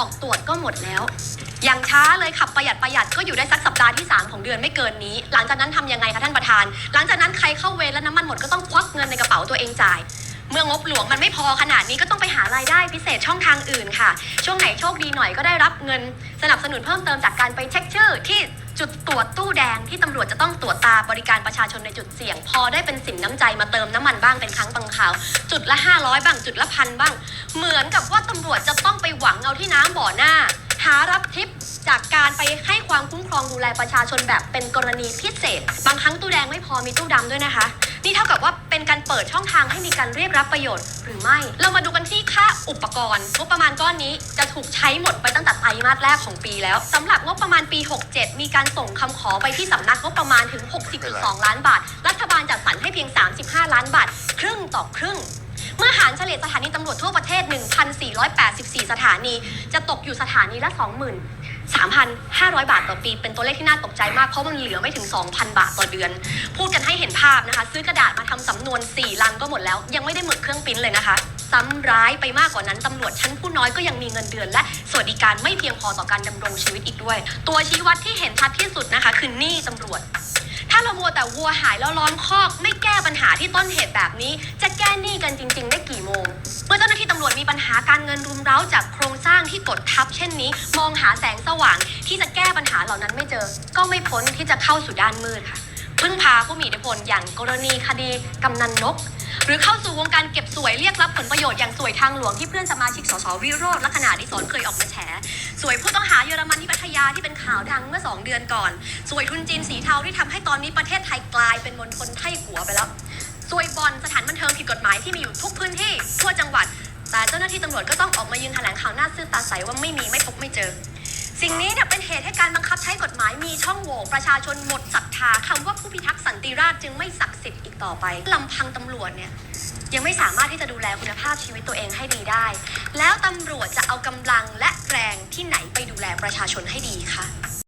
ออกตรวจก็หมดแล้ว อย่างช้าเลยขับประหยัดประหยัดก็อยู่ได้สักสัปดาห์ที่ 3 ของเดือนไม่เกินนี้ หลังจากนั้นทำยังไงคะท่านประธาน หลังจากนั้นใครเข้าเวรแล้วน้ำมันหมดก็ต้องควักเงินในกระเป๋าตัวเองจ่าย เมื่องบหลวงมันไม่พอขนาดนี้ก็ต้องไปหารายได้พิเศษช่องทางอื่นค่ะ ช่วงไหนโชคดีหน่อยก็ได้รับเงิน สนับสนุนเพิ่มเติมจากการไปเช็คชื่อที่จุดตรวจตู้แดงที่ตำรวจจะต้องตรวจตาบริการประชาชนในจุดเสี่ยง พอได้เป็นสินน้ำใจมาเติมน้ำมันบ้างเป็นครั้งบางคราว จุดละ 500 บ้างจุดละพันบ้าง เหมือนกับว่าตำรวจจะต้องไปหวังเอาที่น้ำบ่อหน้า หารับทิปจากการไปให้ความคุ้มครองดูแลประชาชนแบบเป็นกรณีพิเศษ บางครั้งตู้แดงไม่พอมีตู้ดำด้วยนะคะ นี่เท่ากับว่าเป็นการเปิดช่องทางให้มีการเรียกรับประโยชน์หรือไม่ เรามาดูกันที่ค่าอุปกรณ์งบประมาณก้อนนี้จะถูกใช้หมดไปตั้งแต่ไตรมาสแรกของปีแล้วสำหรับงบประมาณปี 67 มีการส่งคำขอไปที่สำนักงบประมาณถึง 60.2 ล้านบาท รัฐบาลจัดสรรให้เพียง 35 ล้านบาท ครึ่งต่อครึ่งารเฉลี่ยสถานีตำรวจทั่วประเทศ 1,484 สถานี จะตกอยู่สถานีละ 23,500 บาทต่อปี เป็นตัวเลขที่น่าตกใจมาก เพราะมันเหลือไม่ถึง 2,000 บาทต่อเดือน พูดกันให้เห็นภาพนะคะ ซื้อกระดาษมาทำสำนวน 4 ลังก็หมดแล้ว ยังไม่ได้หมึกเครื่องปิ้นเลยนะคะซ้ำร้ายไปมากกว่านั้นตำรวจชั้นผู้น้อยก็ยังมีเงินเดือน และสวัสดิการไม่เพียงพอต่อการดำรงชีวิตอีกด้วย ตัวชี้วัดที่เห็นชัดที่สุดนะคะคือหนี้ตำรวจ ถ้าเราวัวแต่วัวหายแล้วล้อมคอก ไม่แก้ปัญหาที่ต้นเหตุแบบนี้ จะแก้หนี้กันจริง ๆ ได้กี่โมง เมื่อเจ้าหน้าที่ตำรวจมีปัญหาการเงินรุมเร้าจากโครงสร้างที่กดทับ เช่นนี้ มองหาแสงสว่างที่จะแก้ปัญหาเหล่านั้นไม่เจอ ก็ไม่พ้นที่จะเข้าสู่ด้านมืดค่ะ พึ่งพาผู้มีอิทธิพลอย่างกรณีคดีกำนันนก หรือเข้าสู่วงการเก็บสวยเรียกรับผลประโยชน์อย่างสวยทางหลวงที่เพื่อนสมาชิกสสวิโรจน์ลักษณะดิศรเคยออกมาแฉสวยผู้ต้องหาเยอรมันที่พัทยาที่เป็นข่าวดังเมื่อ 2 เดือนก่อน สวยทุนจีนสีเทาที่ทำให้ตอนนี้ประเทศไทยกลายเป็นมณฑลไทหัวไปแล้วสวยบอลสถานบันเทิงผิดกฎหมายที่มีอยู่ทุกพื้นที่ทั่วจังหวัด แต่เจ้าหน้าที่ตำรวจก็ต้องออกมายืนแถลงข่าวหน้าซื่อตาใสว่าไม่มีไม่พบไม่เจอ สิ่งนี้เนี่ยเป็นเหตุให้การบังคับใช้กฎหมายมีช่องโหว่ประชาชนหมดศรัทธาคำว่าผู้พิทักษ์สันติราษฎร์จึงไม่ศักดิ์สิทธิ์อีกต่อไปลำพังตำรวจเนี่ยยังไม่สามารถที่จะดูแลคุณภาพชีวิตตัวเองให้ดีได้ แล้วตำรวจจะเอากำลังและแรงที่ไหนไปดูแลประชาชนให้ดีคะ